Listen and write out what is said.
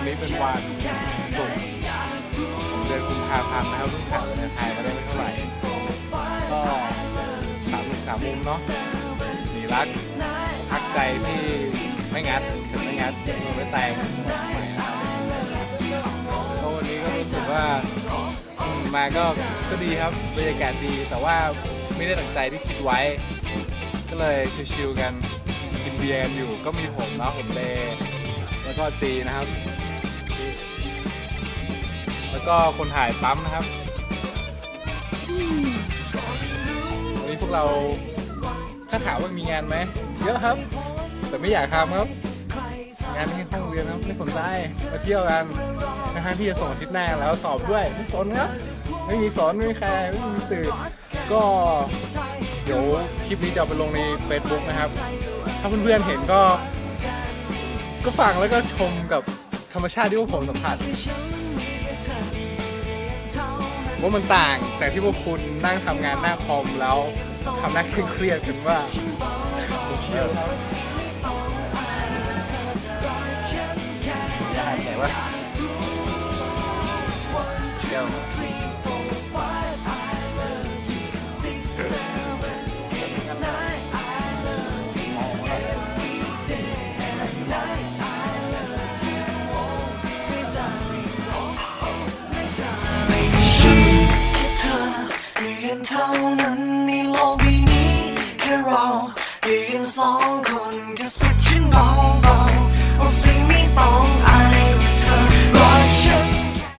วันนี้เป็นวันศุกร์เดือนกุมภาพันธ์นะครับลูกขายวัถ่ายมาได้ไม่เท่าไหร่ ก็สามหนุ่มสามมุมเนาะมีรักพักใจที่ไม่งัดถึงไม่งัดมันไม่แตกจังหวัดเชียะครับวันนี้ก็รู้สึกว่ามาก็ก็ดีครับบรรยากาศดีแต่ว่าไม่ได้ตั้งใจที่คิดไว้ ก็เลยชิวๆกันกินเบียร์กันอยู่ก็มีผมนะผมเลแล้วก็จีนะครับ แล้วก็คนถ่ายปั๊มนะครับวันนี้พวกเราถ้าถามว่ามีงานไหมเยอะครับ แต่ไม่อยากทำครับ งานที่ห้องเรียนครับไม่สนใจมาเที่ยวกันนะฮะที่จะส่งอาทิตย์หน้าแล้วสอบด้วยไม่สนครับ ไม่มีสอนไม่มีใครไม่มีตื่นก็เดี๋ยวคลิปนี้จะไปลงใน Facebook นะครับ ถ้าเพื่อนๆเห็นก็ ก็ฟังแล้วก็ชมกับธรรมชาติที่พวกผมสัมผัส ว่ามันต่างจากที่พวกคุณนั่งทำงานหน้าคอมแล้วทำหน้าเครียดๆกันว่าผมเชื่อครับอย่าหายใจว่าเชี่ย